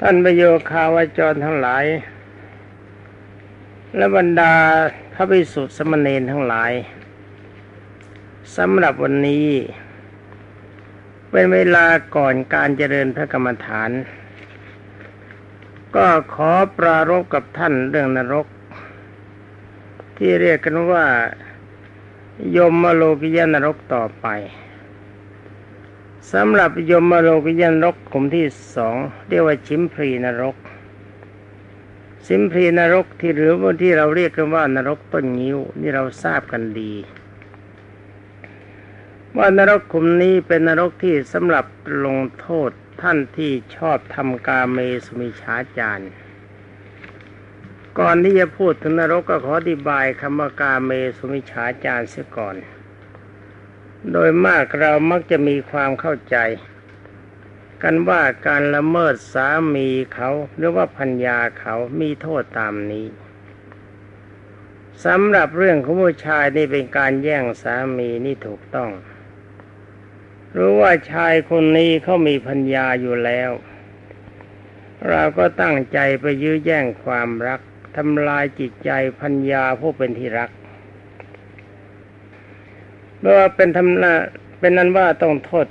ท่านประโยคาวจรทั้งหลาย และบรรดาพระภิกษุสมณเณรทั้งหลายสำหรับวันนี้ เป็นเวลาก่อนการเจริญพระกรรมฐาน ก็ขอปรารภกับท่านเรื่องนรก ที่เรียกกันว่ายมโลกิยนรกต่อไป สำหรับยมโลกิยนรกขุมที่สองเรียกว่าชิมพรีนรก ชิมพรีนรกที่หรือว่าที่เราเรียกกันว่านรกต้นงิ้วนี่เราทราบกันดี ว่านรกขุมนี้เป็นนรกที่สำหรับลงโทษท่านที่ชอบทำกาเมสุมิชาจารก่อนที่จะพูดถึงนรกก็ขออธิบายคำว่ากาเมสุมิชาจารเสียก่อน โดยมากเรามักจะมีความเข้าใจ กันว่าการละเมิดสามีเขาหรือว่าพัญญาเขามีโทษตามนี้สำหรับเรื่องของผู้ชายนี่เป็นการแย่งสามีนี่ถูกต้อง รู้ว่าชายคนนี้เขามีพัญญาอยู่แล้ว เราก็ตั้งใจไปยื้อแย่งความรักทำลายจิตใจพัญญาผู้เป็นที่รัก เมื่อเป็นทำนาเป็นนั้นว่าต้องโทษ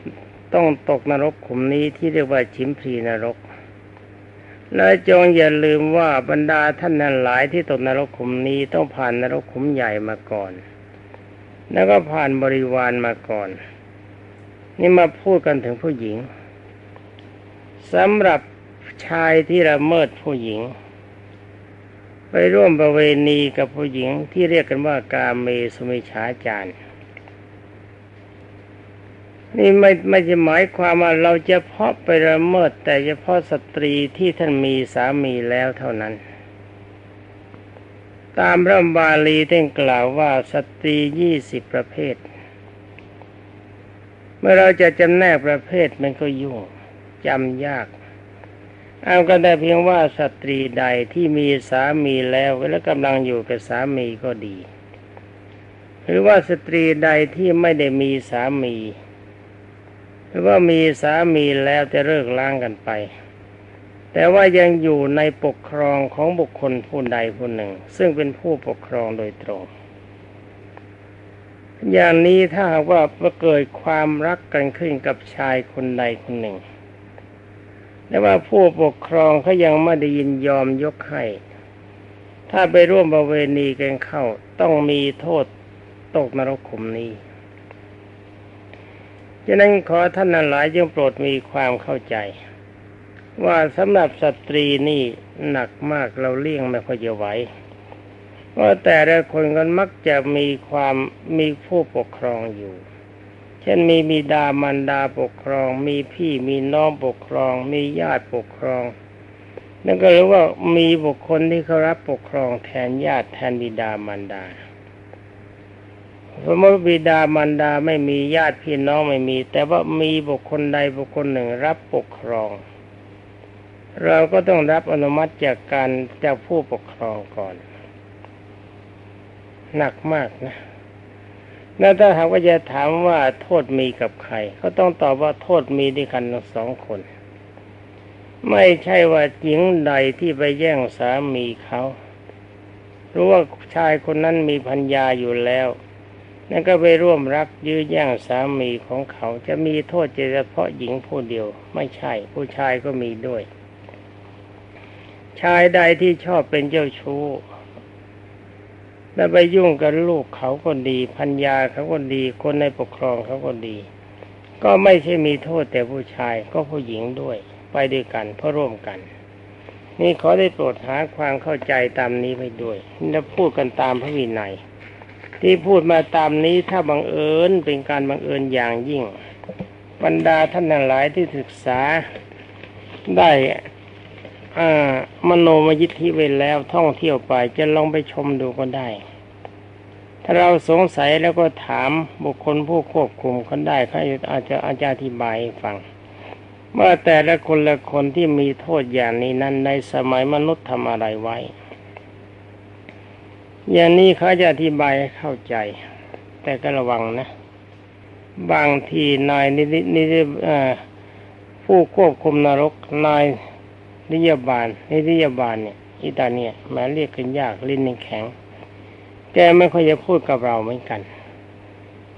ต้องตกนรกขุมนี้ที่เรียกว่าชิมพรีนรก และจงอย่าลืมว่าบรรดาท่านนั้นหลายที่ตกนรกขุมนี้ต้องผ่านนรกขุมใหญ่มาก่อน แล้วก็ผ่านบริวารมาก่อน นี่มาพูดกันถึงผู้หญิงสำหรับชายที่ละเมิดผู้หญิง ไปร่วมประเวณีกับผู้หญิงที่เรียกกันว่ากาเมสุมิชาจารย์ นี่ไม่ไม่จะหมายความว่าเราจะเพาะไปละเมิด แต่เฉพาะสตรีที่ท่านมีสามีแล้วเท่านั้น ตามพระบาลีท่านกล่าวว่าสตรียี่สิบประเภท เมื่อเราจะจำแนกประเภทมันก็ยุ่งจำยากเอาก็ได้เพียงว่าสตรีใดที่มีสามีแล้วและกำลังอยู่กับสามีก็ดี หรือว่าสตรีใดที่ไม่ได้มีสามี รือว่ามีสามีแล้วจะเลิกล้างกันไป แต่ว่ายังอยู่ในปกครองของบุคคลผู้ใดผู้หนึ่ง ซึ่งเป็นผู้ปกครองโดยตรง อย่างนี้ถ้าหากว่าเกิดความรักกันขึ้นกับชายคนใดคนหนึ่งแต่ว่าผู้ปกครองเขายังไม่ได้ยินยอมยกให้ ถ้าไปร่วมประเวณีกันเข้าต้องมีโทษตกนรกขุมนี้ ฉะนั้นขอท่านนั้นหลายจงโปรดมีความเข้าใจ ว่าสำหรับสตรีนี่หนักมากเราเลี่ยงไม่ค่อยจะไหวเพราะแต่ละคนกันมักจะมีความมีผู้ปกครองอยู่ เช่นมีมีดามันดาปกครอง มีพี่มีน้องปกครอง มีญาติปกครอง นั่นก็รู้ว่ามีบุคคลที่เขารับปกครองแทนญาติแทนบิดามันดา สมมติบิดามารดาไม่มีญาติพี่น้องไม่มี แต่ว่ามีบุคคลใดบุคคลหนึ่งรับปกครอง เราก็ต้องรับอนุมัติจากการจากผู้ปกครองก่อน หนักมากนะแล้วถ้าหากว่าจะถามว่าโทษมีกับใครเขาต้องตอบว่าโทษมีด้วยกันทั้งสองคน ไม่ใช่ว่าหญิงใดที่ไปแย่งสามีเขารู้ว่าชายคนนั้นมีพัญญาอยู่แล้ว นั่นก็ไปร่วมรักยื้อแย่งสามีของเขาจะมีโทษเฉพาะหญิงผู้เดียว ไม่ใช่ ผู้ชายก็มีด้วย ชายใดที่ชอบเป็นเจ้าชู้แล้วไปยุ่งกับลูกเขาก็ดีพัญญาเขาก็ดี คนในปกครองเขาก็ดี ก็ไม่ใช่มีโทษแต่ผู้ชายก็ผู้หญิงด้วย ไปด้วยกันเพราะร่วมกัน นี่ขอได้โปรดหาความเข้าใจตามนี้ไปด้วยและพูดกันตามพระวินัย ที่พูดมาตามนี้ถ้าบังเอิญเป็นการบังเอิญอย่างยิ่ง บรรดาท่านทั้งหลายที่ศึกษาได้มโนมยิทธิเวแล้วท่องเที่ยวไปจะลองไปชมดูก็ได้ ถ้าเราสงสัยแล้วก็ถามบุคคลผู้ควบคุมเขาได้เขาอาจจะอาจจะอธิบายฟังว่าแต่ละคนละคนที่มีโทษอย่างนี้นั้นในสมัยมนุษย์ทำอะไรไว้ อย่างนี้เขาจะอธิบายให้เข้าใจ แต่ก็ระวังนะ บางทีนายนินิผู้ควบคุมนรกนายนิยบาลนิยบาลเนี่ยอิตาเนี่ยแม้เรียกกันยากลิ้นนแข็ง แกไม่ค่อยจะพูดกับเราเหมือนกัน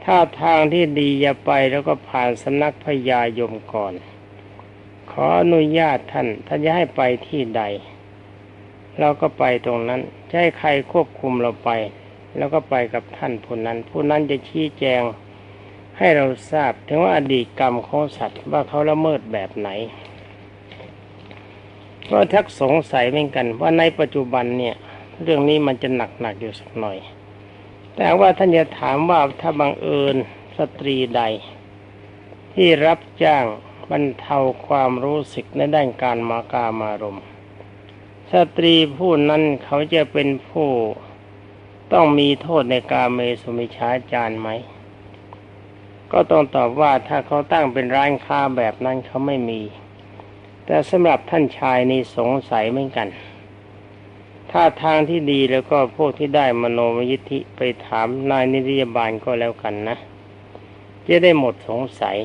ถ้าทางที่ดีอย่าไปแล้วก็ผ่านสำนักพญายมก่อน ขออนุญาตท่านท่านจะให้ไปที่ใด เราก็ไปตรงนั้นจะให้ใครควบคุมเราไป แล้วก็ไปกับท่านผู้นั้น ผู้นั้นจะชี้แจงให้เราทราบถึงว่าอดีตกรรมของสัตว์ว่าเขาละเมิดแบบไหนก็ทักสงสัยเหมือนกัน ว่าในปัจจุบันเนี่ย เรื่องนี้มันจะหนักหนักอยู่สักหน่อย แต่ว่าท่านจะถามว่าถ้าบังเอิญสตรีใด ที่รับจ้างบรรเทาความรู้สึกในด้านการมากามารมณ์ สตรีผู้นั้นเขาจะเป็นผู้ต้องมีโทษในการเมสุมิชาจารไหม ก็ต้องตอบว่าถ้าเขาตั้งเป็นร้านค้าแบบนั้นเขาไม่มี แต่สำหรับท่านชายนี่สงสัยเหมือนกัน ถ้าทางที่ดีแล้วก็พวกที่ได้มโนมยิทธิไปถามนายนิติยบาลก็แล้วกันนะ จะได้หมดสงสัย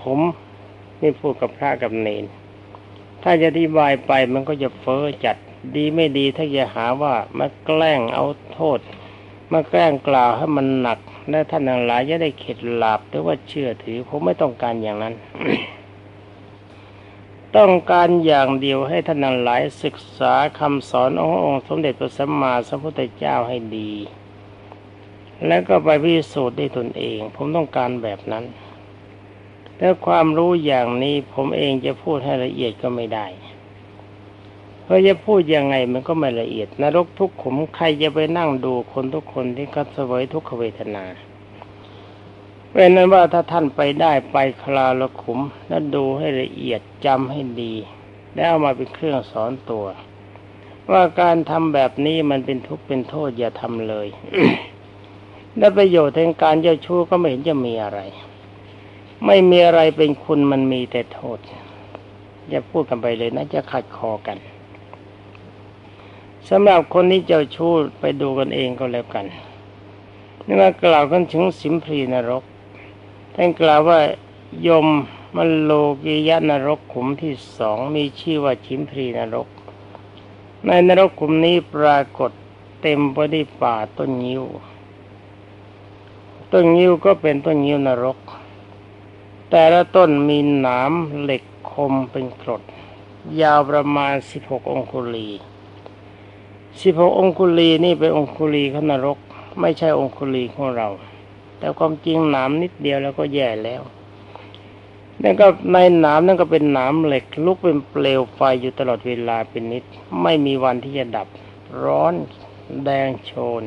ผมนี่พูดกับพระกับเนน ถ้าจะอธิบายไปมันก็จะเฟ้อจัดดีไม่ดีถ้าจะหาว่ามาแกล้งเอาโทษ มาแกล้งกล่าวให้มันหนักและท่านทั้งหลายจะได้เข็ดหลาบหรือว่าเชื่อถือผมไม่ต้องการอย่างนั้น ต้องการอย่างเดียวให้ท่านทั้งหลายศึกษาคำสอนขององค์สมเด็จพระสัมมาสัมพุทธเจ้าให้ดี แล้วก็ไปพิสูจน์ด้วยตนเอง ผมต้องการแบบนั้น แต่ความรู้อย่างนี้ผมเองจะพูดให้ละเอียดก็ไม่ได้ เพราะจะพูดยังไงมันก็ไม่ละเอียด นรกทุกขุมใครจะไปนั่งดูคนทุกคนที่เขาเสวยทุกขเวทนาเป็นนั้นว่าถ้าท่านไปได้ไปคลาละขุม แล้วดูให้ละเอียดจำให้ดี แล้วเอามาเป็นเครื่องสอนตัว ว่าการทำแบบนี้มันเป็นทุกข์เป็นโทษอย่าทำเลย และประโยชน์แห่งการเจ้าชู้ก็ไม่เห็นจะมีอะไร ไม่มีอะไรเป็นคุณมันมีแต่โทษ อย่าพูดกันไปเลยนะจะขัดคอกันสำหรับคนที่เจ้าชู้ไปดูกันเองก็แล้วกันนี่มากล่าวกันถึงสิมพรีนรกท่านกล่าวว่ายมมันโลกิยะนรกขุมที่สองมีชื่อว่าชิมพรีนรก ในนรกขุมนี้ปรากฏเต็มไปด้วยป่าต้นงิ้ว ต้นงิ้วก็เป็นต้นงิ้วนรก แต่ละต้นมีหนามเหล็กคมเป็นกรด ยาวประมาณสิบหกองคุลีสิบหกองคุลีนี่เป็นองคุลีของนรก ไม่ใช่องคุลีของเรา แต่ความจริงหนามนิดเดียวแล้วก็แย่แล้วนั่นก็ในหนามนั่นก็เป็นหนามเหล็กลุกเป็นเปลวไฟอยู่ตลอดเวลาเป็นนิด ไม่มีวันที่จะดับ ร้อนแดงโชน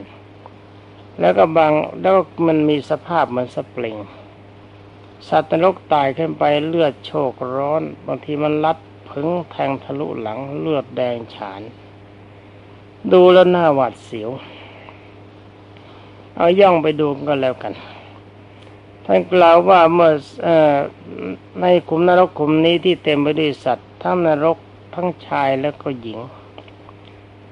แล้วก็บางแล้วมันมีสภาพเหมือนสปริง สัตว์นรกตายขึ้นไปเลือดโชกร้อน บางทีมันลัดผึงแทงทะลุหลังเลือดแดงฉาน ดูแล้วหน้าหวาดเสียว เอาย่องไปดูก็แล้วกันท่านกล่าวว่าเมื่ออในขุมนรกขุมนี้ที่เต็มไปด้วยสัตว์ทั้งนรกทั้งชายและก็หญิง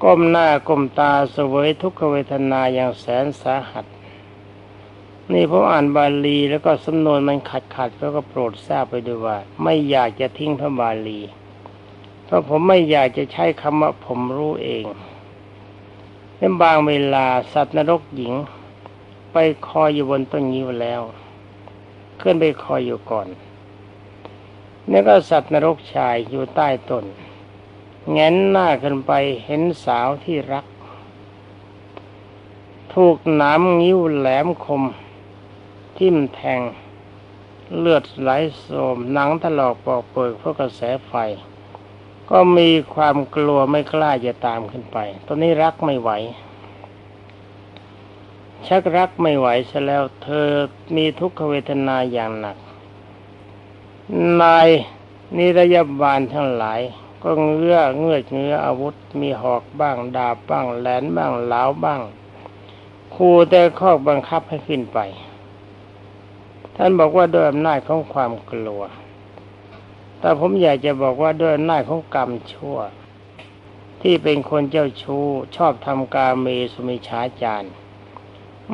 ก้มหน้าก้มตาเสวยทุกขเวทนาอย่างแสนสาหัส นี่ผมอ่านบาลีแล้วก็สำนวนมันขัดขัดแล้วก็โปรดทราบไปด้วยว่า ไม่อยากจะทิ้งพระบาลี เพราะผมไม่อยากจะใช้คำว่าผมรู้เองในบางเวลาสัตว์นรกหญิง ไปคอยอยู่บนต้นงิ้วแล้วขึ้นไปคอยอยู่ก่อนนี่ก็สัตว์นรกชายอยู่ใต้ต้นแงนหน้าขึ้นไปเห็นสาวที่รัก ถูกหนามงิ้วแหลมคม ทิ่มแทง เลือดไหลโสมหนังถลอกปอกเปิดเพราะกระแสไฟ ก็มีความกลัวไม่กล้าจะตามขึ้นไป ตอนนี้รักไม่ไหว ชักรักไม่ไหวซะแล้ว เธอมีทุกขเวทนาอย่างหนัก นายนิรยาบาลทั้งหลาย ก็เงื้อเงื้อเงื้ออาวุธ มีหอกบ้างดาบบ้างแหลนบ้างเหลาบ้างคู่แต่ข้อบังคับให้ขึ้นไป ท่านบอกว่าด้วยอำนาจของความกลัว แต่ผมอยากจะบอกว่าด้วยอำนาจของกรรมชั่ว ที่เป็นคนเจ้าชู้ชอบทำกาเมสุมิชาจาร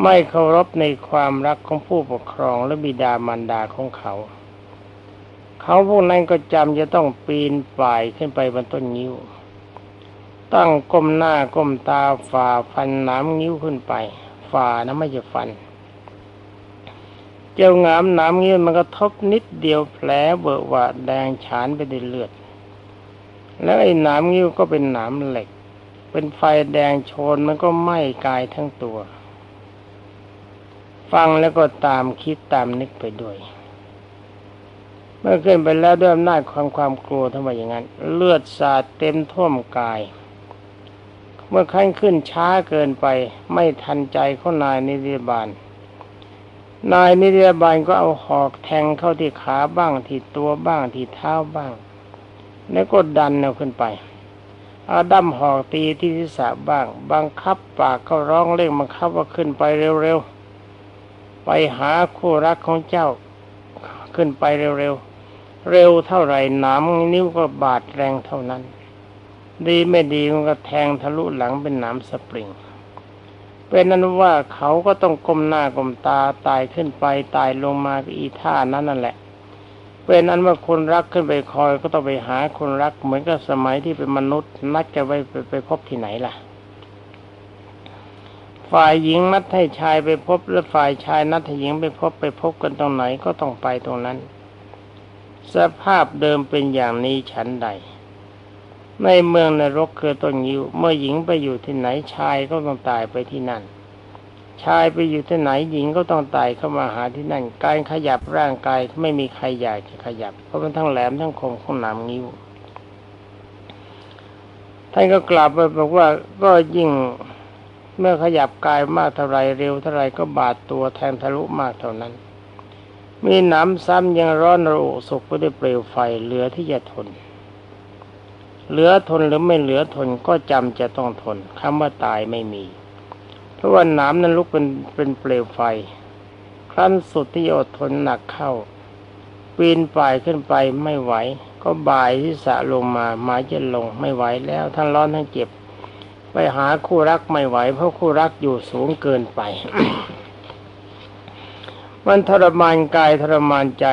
ไม่เคารพในความรักของผู้ปกครองและบิดามารดาของเขา เขาพวกนั้นก็จำจะต้องปีนป่ายขึ้นไปบนต้นงิ้ว ตั้งก้มหน้าก้มตาฝ่าฟันน้ำงิ้วขึ้นไป ฝ่านะไม่ใช่ฟัน เจ้างามหน้ำงิ้วมันก็ทบนิดเดียวแผลเบอะหวะแดงฉานไปด้วยเลือด แล้วไอ้หนามเงิ้วก็เป็นหนามเหล็ก เป็นไฟแดงโชนมันก็ไหม้กายทั้งตัว ฟังแล้วก็ตามคิดตามนึกไปด้วย เมื่อขึ้นไปแล้วด้วยอำนาจความความกลัวทำไมอย่างนั้น เลือดสาดเต็มท่วมกายเมื่อขั้นขึ้นช้าเกินไปไม่ทันใจของนายนิติบาล นายนิติบาลก็เอาหอกแทงเข้าที่ขาบ้างที่ตัวบ้างที่เท้าบ้าง แล้วก็ดันเอาขึ้นไป เอาดั้มหอกตีที่ศีรษะบ้าง บังคับปากก็ร้องเร่งบังคับว่าขึ้นไปเร็วๆ ไปหาคู่รักของเจ้าขึ้นไปเร็วๆ เร็วเท่าไหร่หนามนิ้วก็บาดแรงเท่านั้น ดีไม่ดีมันก็แทงทะลุหลังเป็นหนามสปริง เป็นนั้นว่าเขาก็ต้องก้มหน้าก้มตาตายขึ้นไปตายลงมาอีท่านั้นนั่นแหละ เป็นนั้นว่าคนรักขึ้นไปคอยก็ต้องไปหาคนรักเหมือนกับสมัยที่เป็นมนุษย์ นัดกันไว้ไปไปพบที่ไหนล่ะ ฝ่ายหญิงนัดให้ชายไปพบและฝ่ายชายนัดให้หญิงไปพบไปพบกันตรงไหนก็ต้องไปตรงนั้น สภาพเดิมเป็นอย่างนี้ฉันใด ในเมืองนรกคือต้นยิวเมื่อหญิงไปอยู่ที่ไหนชายก็ต้องตายไปที่นั่น ชายไปอยู่ที่ไหนหญิงก็ต้องตายเข้ามาหาที่นั่น การขยับร่างกายไม่มีใครอยากจะขยับ เพราะมันทั้งแหลมทั้งคมของหนามงิ้วท่านก็กลับไปบอกว่าก็ยิ่งเมื่อขยับกายมากเท่าไรเร็วเท่าไรก็บาดตัวแทงทะลุมากเท่านั้น มีหนามซ้ำยังร้อนระอุสุกไปด้วยเปลวไฟเหลือที่จะทน เหลือทนหรือไม่เหลือทนก็จำจะต้องทนคำว่าตายไม่มี เพราะว่านามนั้นลุกเป็นเป็นเปลวไฟ ครั้นสุดที่อดทนหนักเข้า ปีนป่ายขึ้นไปไม่ไหว ก็บ่ายที่สะลงมาหมายจะลงไม่ไหวแล้วทั้งร้อนทั้งเจ็บ ไปหาคู่รักไม่ไหว เพราะคู่รักอยู่สูงเกินไป มันทรมานกายทรมานใจ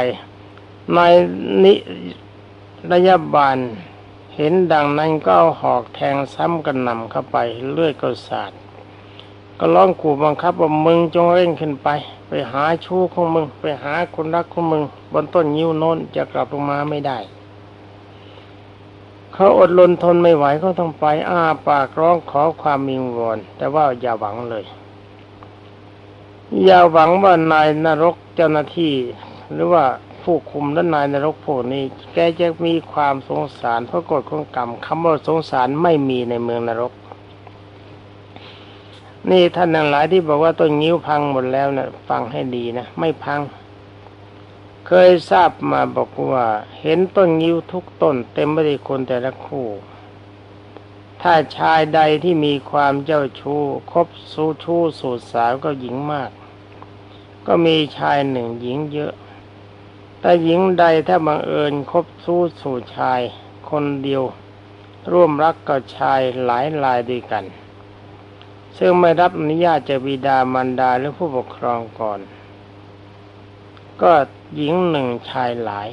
ในนิระยะบาล เห็นดังนั้นก็เอาหอกแทงซ้ำกันนำเข้าไปเลือดก็สาดก็ร้องขู่บังคับว่ามึงจงเร่งขึ้นไป ไปหาชู้ของมึง ไปหาคนรักของมึง บนต้นยิ้วโน้นจะกลับลงมาไม่ได้เขาอดรนทนไม่ไหวก็ต้องไปอ้าปากร้องขอความมิงวอนแต่ว่าอย่าหวังเลย อย่าหวังว่านายนรกเจ้าหน้าที่หรือว่า ผู้คุมและนายนรกพวกนี้ แกจะมีความสงสารเพราะกฎของกรรมคำว่าสงสารไม่มีในเมืองนรก นี่ท่านทั้งหลายที่บอกว่าต้นงิ้วพังหมดแล้วนะฟังให้ดีนะไม่พัง เคยทราบมาบอกว่า เห็นต้นงิ้วทุกต้น เต็มไปด้วยคนแต่ละคู่ ถ้าชายใดที่มีความเจ้าชู้คบสู้ชู้สูดสาวก็หญิงมาก ก็มีชายหนึ่งหญิงเยอะ แต่หญิงใดถ้าบังเอิญคบสู้สู่ชาย คนเดียว ร่วมรักกับชายหลายรายด้วยกัน ซึ่งไม่รับอนุญาตจากบิดามารดาหรือผู้ปกครองก่อน ก็หญิงหนึ่งชายหลาย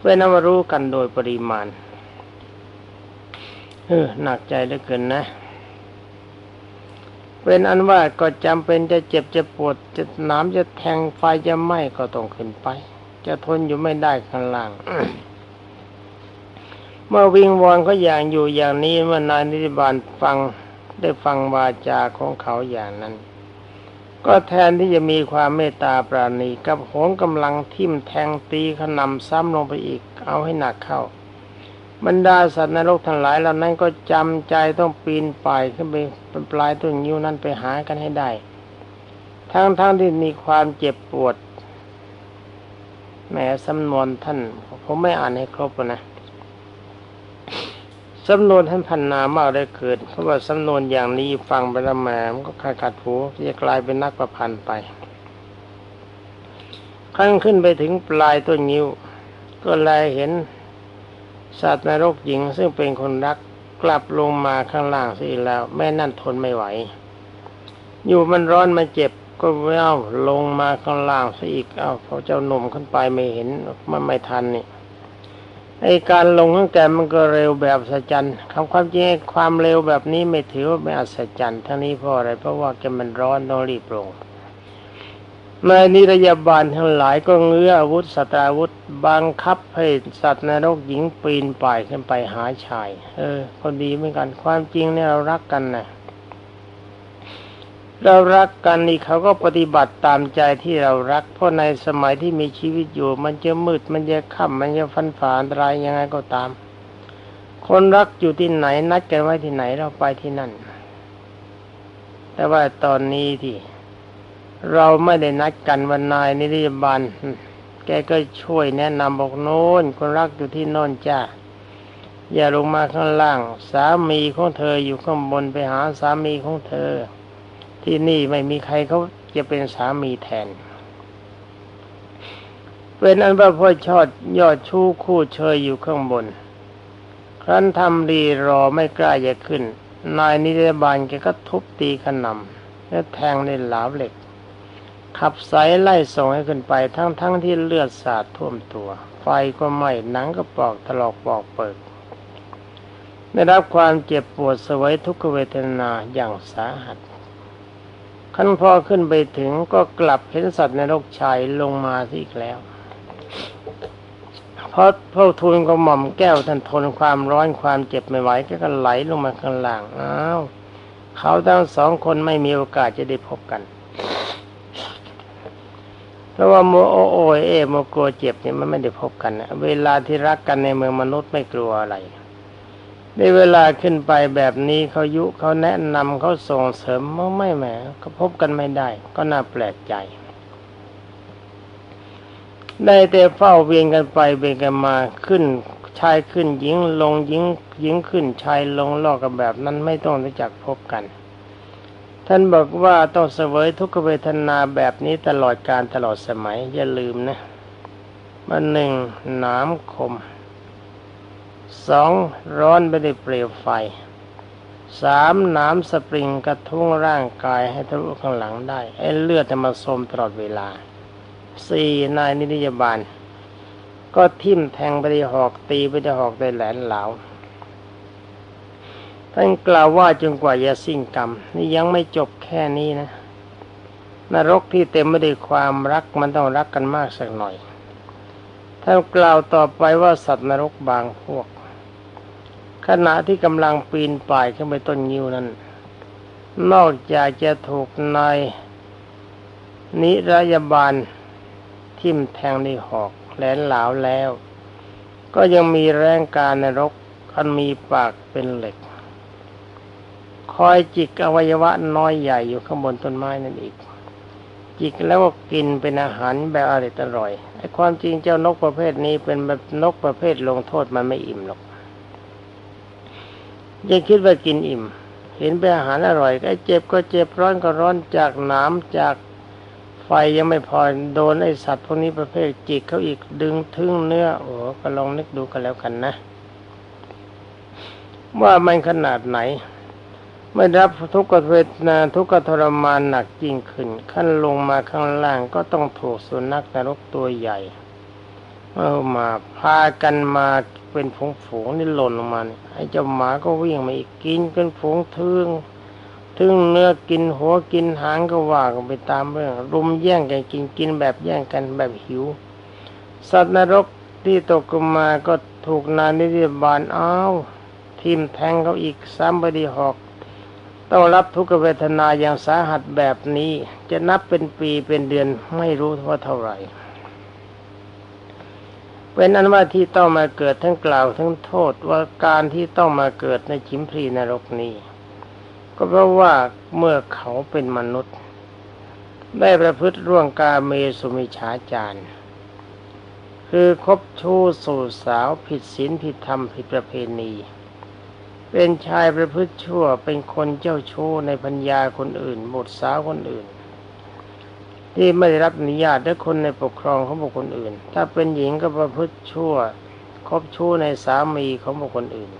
เป็นนวารู้กันโดยปริมาณ เออหนักใจเหลือเกินนะ เป็นอันว่าก็จำเป็นจะเจ็บจะปวดจะน้ำจะแทงไฟจะไหม้ก็ต้องขึ้นไป จะทนอยู่ไม่ได้ข้างล่าง เมื่อวิงวอนเขาอย่างอยู่อย่างนี้เมื่อนายนิติบาลฟังได้ฟังวาจาของเขาอย่างนั้น ก็แทนที่จะมีความเมตตาปราณีกับโหนกำลังทิ่มแทงตีขนำซ้ำลงไปอีก เอาให้หนักเข้า บรรดาสัตว์นรกทั้งหลายเหล่านั้นก็จำใจต้องปีนป่ายขึ้นไปเป็นปลายต้นยิ้วนั้นไปหากันให้ได้ ทั้งๆทที่มีความเจ็บปวดแหมสำนวนท่านผมไม่อ่านให้ครบนะสำนวนท่านพันนามากได้เกินเพราะว่าสำนวนอย่างนี้ฟังไปแล้วแหมมันก็ขาดขาดหูจะกลายเป็นนักประพันธ์ไปขั้นขึ้นไปถึงปลายต้นยิ้ว ก็แลเห็น สัตว์นรกหญิงซึ่งเป็นคนรักกลับลงมาข้างล่างสิแล้ว แม่นั่นทนไม่ไหว อยู่มันร้อนมันเจ็บก็ไม่เอาลงมาข้างล่างซะอีกเอาเขาเจ้าหนุ่มขึ้นไปไม่เห็นมันไม่ทันนี่ไอการลงของแกมันก็เร็วแบบอัศจรรย์คำความจริงความเร็วแบบนี้ไม่ถือว่าเป็นอัศจรรย์ทั้งนี้เพราะอะไรเพราะว่าแกมันร้อนต้องรีบลง นายนิรยาบาลทั้งหลายก็เงื้ออาวุธสตราวุธบังคับให้สัตว์นรกหญิงปีนป่ายขึ้นไปหาชาย เออคนดีเหมือนกันความจริงเนี่ยเรารักกันนะเรารักกันนี่เขาก็ปฏิบัติตามใจที่เรารัก เพราะในสมัยที่มีชีวิตอยู่ มันจะมืดมันจะค่ำมันจะฟันฝ่าอันตรายยังไงก็ตาม คนรักอยู่ที่ไหนนัดกันไว้ที่ไหนเราไปที่นั่น แต่ว่าตอนนี้ที่ เราไม่ได้นัดกันวันนายนิรยบาลแกก็ช่วยแนะนำบอกโน้นคนรักอยู่ที่โน่นจ้าอย่าลงมาข้างล่าง สามีของเธออยู่ข้างบนไปหาสามีของเธอ ที่นี่ไม่มีใครเขาจะเป็นสามีแทน เป็นอันว่าพ่อชอดยอดชู้คู่เชยอยู่ข้างบน ครั้นทำดีรอไม่กล้าจะขึ้น นายนิรบาลแกก็ทุบตีขนำแล้วแทงในหลาวเหล็ก ขับสายไล่ส่งให้ขึ้นไปทั้งๆทที่เลือดสาดท่วมตัว ไฟก็ไหม้หนังก็ปอกถลอกปอกเปิดได้รับความเจ็บปวดสวยทุกขเวทนาอย่างสาหัสขั้นพอขึ้นไปถึงก็กลับเห็นสัตว์ในโลกชายลงมาที่อีกแล้ว เพราะพระทูลกระหม่อมแก้วท่านทนความร้อนความเจ็บไม่ไหวก็ไหลลงมาข้างล่างอ้าวเขาทั้งสองคนไม่มีโอกาสจะได้พบกัน เพราะว่าโมโอโอเอโมกลัวเจ็บเนี่ยมันไม่ได้พบกันนะเวลาที่รักกันในเมืองมนุษย์ไม่กลัวอะไรในเวลาขึ้นไปแบบนี้เขายุเขาแนะนำเขาส่งเสริมมันไม่แหมก็พบกันไม่ได้ ก็น่าแปลกใจ ได้แต่เฝ้าเวียนกันไปเวียนกันมาขึ้นชายขึ้นหญิงลงหญิงหญิงขึ้นชายลงลอกกันแบบนั้นไม่ต้องรู้จักพบกัน ท่านบอกว่าต้องเสวยทุกขเวทนาแบบนี้ตลอดการตลอดสมัย อย่าลืมนะมันหนึ่งนามคมสองร้อนไปด้วยเปลวไฟสามน้ำสปริงกระทุ้งร่างกายให้ทะลุข้างหลังได้ ไอ้เลือดจะมาสมตลอดเวลาสี่นายนิยบาล ก็ทิ่มแทงไปได้หอกตีไปได้หอกได้แหลนเหลา ท่านกล่าวว่าจนกว่าจะสิ้นกรรม นี่ยังไม่จบแค่นี้นะ นรกที่เต็มไปด้วยความรักมันต้องรักกันมากสักหน่อยท่านกล่าวต่อไปว่าสัตว์นรกบางพวก ขณะที่กำลังปีนป่ายขึ้นไปต้นงิ้วนั้น นอกจากจะถูกนายนิรยาบาลทิ่มแทงในหอกแหลนหลาวแล้ว ก็ยังมีแรงการนรกอันมีปากเป็นเหล็ก คอยจิกอวัยวะน้อยใหญ่อยู่ข้างบนต้นไม้นั่นอีก จิกแล้วก็กินเป็นอาหารแบบอร่อยอร่อยไอ้ความจริงเจ้านกประเภทนี้เป็นแบบนกประเภทลงโทษมันไม่อิ่มหรอกยังคิดว่ากินอิ่ม เห็นเป็นอาหารอร่อยก็เจ็บก็เจ็บร้อนก็ร้อนจากน้ำจากไฟยังไม่พอโดนไอสัตว์พวกนี้ประเภทจิกเขาอีกดึงทึ่งเนื้อโอ้ก็ลองนึกดูกันแล้วกันนะ ว่ามันขนาดไหน ไม่รับทุกขเวทนาทุกขทรมานหนักยิ่งขึ้น ขั้นลงมาข้างล่างก็ต้องถูกสุนัขนรกตัวใหญ่เอามาพากันมาเป็นฝูงฝูงนี่หล่นลงมาไอ้เจ้าหมาก็วิ่งมาอีกกินกันฝูงทึ่งทึ่งเนื้อกินหัวกินหางก็ว่ากันไปตามเรื่องรุมแย่งกันกินกินแบบแย่งกันแบบหิว สัตว์นรกที่ตกลงมาก็ถูกนานิยบาลอ้าวทิมแทงเขาอีกซ้ำไปดีหอก ต้องรับทุกขเวทนาอย่างสาหัสแบบนี้ จะนับเป็นปีเป็นเดือนไม่รู้ว่าเท่าไหร่เป็นอันว่าที่ต้องมาเกิดทั้งกล่าวทั้งโทษว่าการที่ต้องมาเกิดในชิมพรีนรกนี้ ก็เพราะว่าเมื่อเขาเป็นมนุษย์ ได้ประพฤติร่วงกาเมสุมิฉาจารคือคบชู้สู่สาวผิดศีลผิดธรรมผิดประเพณี เป็นชายประพฤติชั่ว เป็นคนเจ้าชู้ในพัญญาคนอื่นหมดสาวคนอื่น ที่ไม่ได้รับอนุญาตและคนในปกครองของบุคคลอื่น ถ้าเป็นหญิงก็ประพฤติชั่ว คบชู้ในสามีของบุคคลอื่น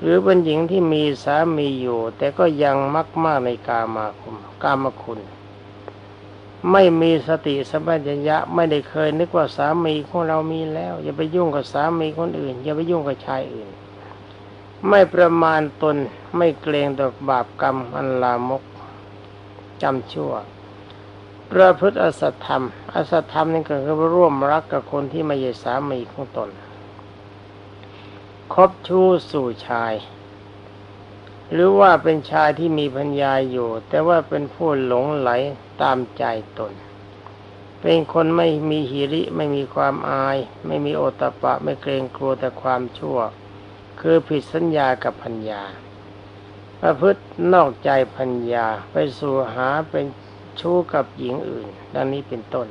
หรือเป็นหญิงที่มีสามีอยู่ แต่ก็ยังมักมากในกามาคุมกามคุณ ไม่มีสติสัมปชัญญะไม่ได้เคยนึกว่าสามีของเรามีแล้ว อย่าไปยุ่งกับสามีคนอื่น อย่าไปยุ่งกับชายอื่น ไม่ประมาณตนไม่เกรงต่อบาปกรรมอันลามกจำชั่ว ประพฤติอสัตธรรม อสัตธรรมนี่ก็คือร่วมรักกับคนที่ไม่ใช่สามีของตน คบชู้สู่ชาย หรือว่าเป็นชายที่มีพัญญาอยู่ แต่ว่าเป็นผู้หลงไหลตามใจตน เป็นคนไม่มีหิริไม่มีความอาย ไม่มีโอตตะปะไม่เกรงกลัวแต่ความชั่ว คือผิดสัญญากับพัญญา ประพฤตินอกใจพัญญาไปสู่หาเป็นชู้กับหญิงอื่น ดังนี้เป็นต้น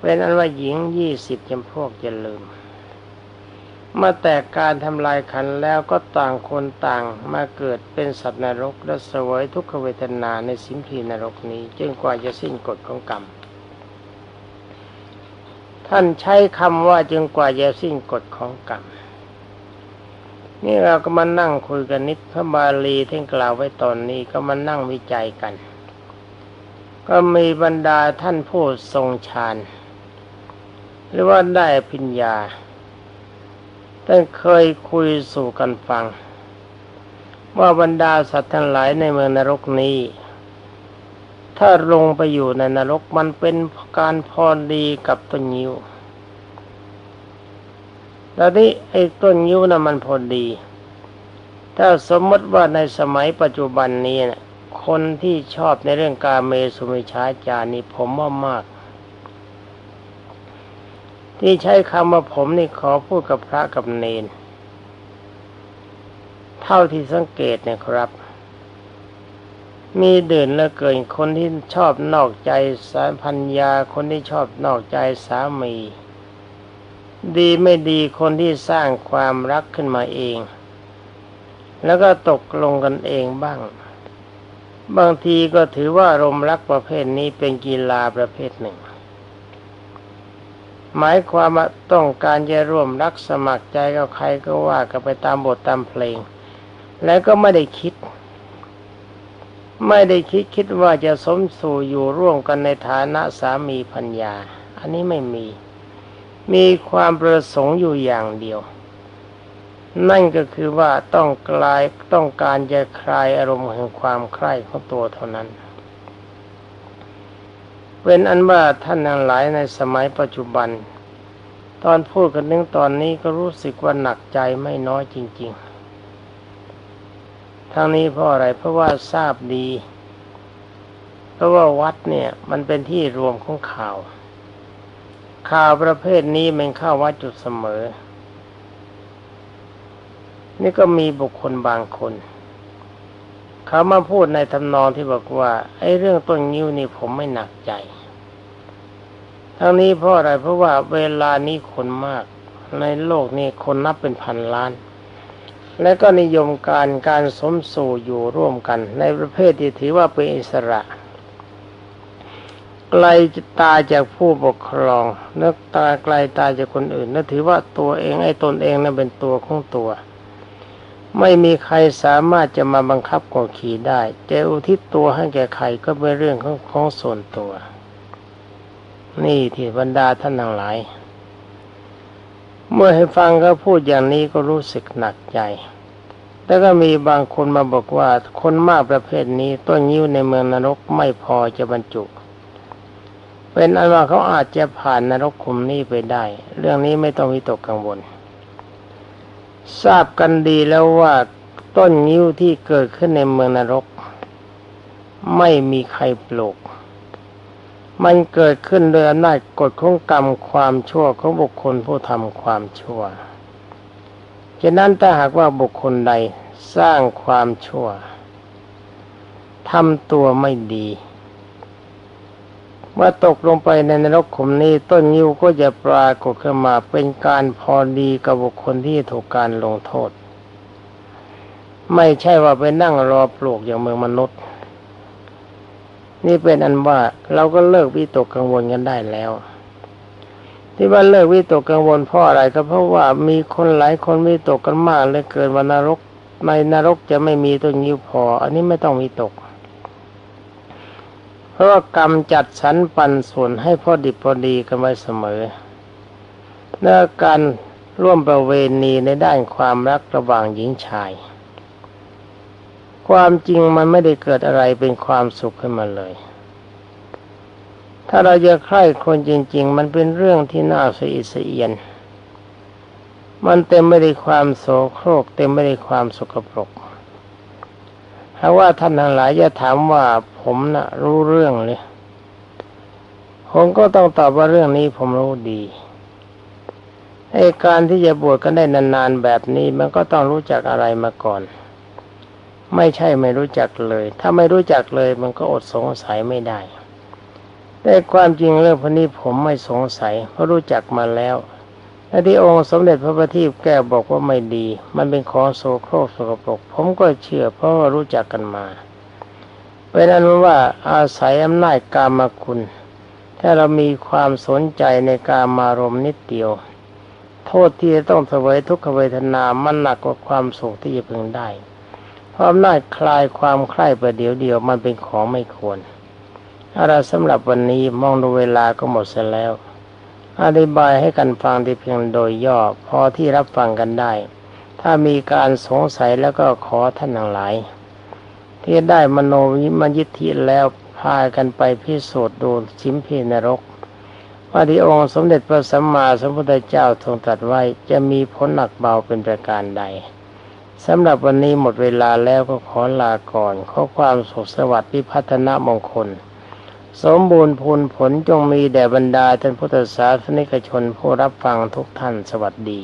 เป็นอันว่าหญิงยี่สิบจำพวกจะลืมเมื่อแตกการทำลายขันแล้วก็ต่างคนต่างมาเกิดเป็นสัตว์นรกและเสวยทุกขเวทนาในสิมพีนรกนี้จนกว่าจะสิ้นกฎของกรรม ท่านใช้คำว่าจนกว่าจะสิ้นกฎของกรรม นี่เราก็มานั่งคุยกันนิดพระบาลีท่านกล่าวไว้ตอนนี้ก็มานั่งวิจัยกัน ก็มีบรรดาท่านผู้ทรงฌานหรือว่าได้พิญญาท่านเคยคุยสู่กันฟัง ว่าบรรดาสัตว์ทั้งหลายในเมืองนรกนี้ ถ้าลงไปอยู่ในนรกมันเป็นการพรดีกับตนยิว แล้วนี้ไอ้ต้นยิ้วนะ่ะมันพอดี ถ้าสมมติว่าในสมัยปัจจุบันนี้นะคนที่ชอบในเรื่องการเมสุมิชาจานี่ผมว่ามาก ที่ใช้คำว่าผมนี่ขอพูดกับพระกับเนน เท่าที่สังเกตเนี่ยครับ มีเดินเหลือเกินคนที่ชอบนอกใจสาพัญญาคนที่ชอบนอกใจสามี ดีไม่ดีคนที่สร้างความรักขึ้นมาเอง แล้วก็ตกลงกันเองบ้าง บางทีก็ถือว่ารมรักประเภทนี้เป็นกีฬาประเภทหนึ่ง หมายความว่าต้องการจะร่วมรักสมัครใจกับใครก็ว่ากันไปตามบทตามเพลง แล้วก็ไม่ได้คิด ไม่ได้คิดคิดว่าจะสมสู่อยู่ร่วมกันในฐานะสามีพัญญา อันนี้ไม่มี มีความประสงค์อยู่อย่างเดียว นั่นก็คือว่าต้องกลายต้องการจะคลายอารมณ์แห่งความใคร่ของตัวเท่านั้นเป็นอันว่าท่านทั้งหลายในสมัยปัจจุบัน ตอนพูดกันนึงตอนนี้ก็รู้สึกว่าหนักใจไม่น้อยจริง ๆ ทั้งนี้เพราะอะไรเพราะว่าทราบดี เพราะว่าวัดเนี่ยมันเป็นที่รวมของข่าว ข่าวประเภทนี้มันเข้าวัดจุดเสมอ นี่ก็มีบุคคลบางคน เขามาพูดในทำนองที่บอกว่า ไอ้เรื่องต้นงิ้วนี่ผมไม่หนักใจ ทั้งนี้เพราะอะไรเพราะว่าเวลานี้คนมาก ในโลกนี้คนนับเป็นพันล้านและก็นิยมการการสมสู่อยู่ร่วมกัน ในประเภทที่ถือว่าเป็นอิสระ ไกลตาจากผู้ปกครองนึกตาไกลตาจากคนอื่นนึกถือว่าตัวเองไอ้ตนเองนั้นเป็นตัวของตัว ไม่มีใครสามารถจะมาบังคับกดขี่ได้จะอุทิศตัวให้แก่ใครก็เป็นเรื่องของของส่วนตัว นี่ที่บรรดาท่านทั้งหลาย เมื่อให้ฟังเขาพูดอย่างนี้ก็รู้สึกหนักใจแต่ก็มีบางคนมาบอกว่าคนมากประเภทนี้ต้นยิ้วในเมืองนรกไม่พอจะบรรจุ เป็นอันว่าเขาอาจจะผ่านนรกขุมนี้ไปได้ เรื่องนี้ไม่ต้องวิตกกังวล ทราบกันดีแล้วว่าต้นยิ้วที่เกิดขึ้นในเมืองนรก ไม่มีใครปลูก มันเกิดขึ้นโดยอำนาจกฎของกรรมความชั่วของบุคคลผู้ทำความชั่วฉะนั้นถ้าหากว่าบุคคลใดสร้างความชั่วทำตัวไม่ดี เมื่อตกลงไปในนรกขุมนี้ต้นยิวก็จะปรากฏขึ้นมาเป็นการพอดีกับบุคคลที่ถูกการลงโทษ ไม่ใช่ว่าไปนั่งรอปลูกอย่างเมืองมนุษย์ นี่เป็นอันว่าเราก็เลิกวิตกกังวลกันได้แล้ว ที่ว่าเลิกวิตกกังวลเพราะอะไรก็เพราะว่ามีคนหลายคนวิตกกันมากเลยเกิดวันนรกในนรกจะไม่มีต้นยิวพอ อันนี้ไม่ต้องวิตก เพราะว่ากรรมจัดสรรปันส่วนให้พอดิบพอดีกันไว้เสมอเนื้อการร่วมประเวณีในด้านความรักระหว่างหญิงชาย ความจริงมันไม่ได้เกิดอะไรเป็นความสุขขึ้นมาเลย ถ้าเราจะใคร่คนจริง ๆ มันเป็นเรื่องที่น่าสะอิดสะเอียน มันเต็มไปด้วยความโสโครก เต็มไปด้วยความสกปรกถ้าว่าท่านทั้งหลายจะถามว่า ผมนะ่ะ รู้เรื่องเลย ผมก็ต้องตอบว่าเรื่องนี้ผมรู้ดีไอ้การที่จะบวชกันได้นานๆแบบนี้มันก็ต้องรู้จักอะไรมาก่อน ไม่ใช่ไม่รู้จักเลย ถ้าไม่รู้จักเลยมันก็อดสงสัยไม่ได้ แต่ความจริงเรื่องพวกนี้ผมไม่สงสัย เพราะรู้จักมาแล้วและที่องค์สมเด็จพระบัณฑิตแก้วบอกว่าไม่ดี มันเป็นของโสโครกสกปรกผมก็เชื่อเพราะว่ารู้จักกันมา เป็นนั้นว่าอาศัยอำนาจกามคุณ ถ้าเรามีความสนใจในการมารมณ์นิดเดียว โทษที่จะต้องเสวยทุกขเวทนามันหนักกว่าความสุขที่จะพึงได้ เพราะอำนาจคลายความใคร่ประเดี๋ยวเดียวมันเป็นของไม่ควรอะไรสำหรับวันนี้มองดูเวลาก็หมดเสียแล้ว อธิบายให้กันฟังที่เพียงโดยย่อพอที่รับฟังกันได้ ถ้ามีการสงสัยแล้วก็ขอท่านทั้งหลาย ที่ได้มโนวิมยิทธิแล้วพากันไปพิสูจน์ดูชิมพีนรกว่าที่องค์สมเด็จพระสัมมาสัมพุทธเจ้าทรงตรัสไว้จะมีผลหนักเบาเป็นประการใดสำหรับวันนี้หมดเวลาแล้วก็ขอลาก่อน ขอความสุขสวัสดิ์พิพัฒนมงคล สมบูรณ์พูนผลจงมีแด่บรรดาท่านพุทธศาสนิกชนผู้รับฟังทุกท่านสวัสดี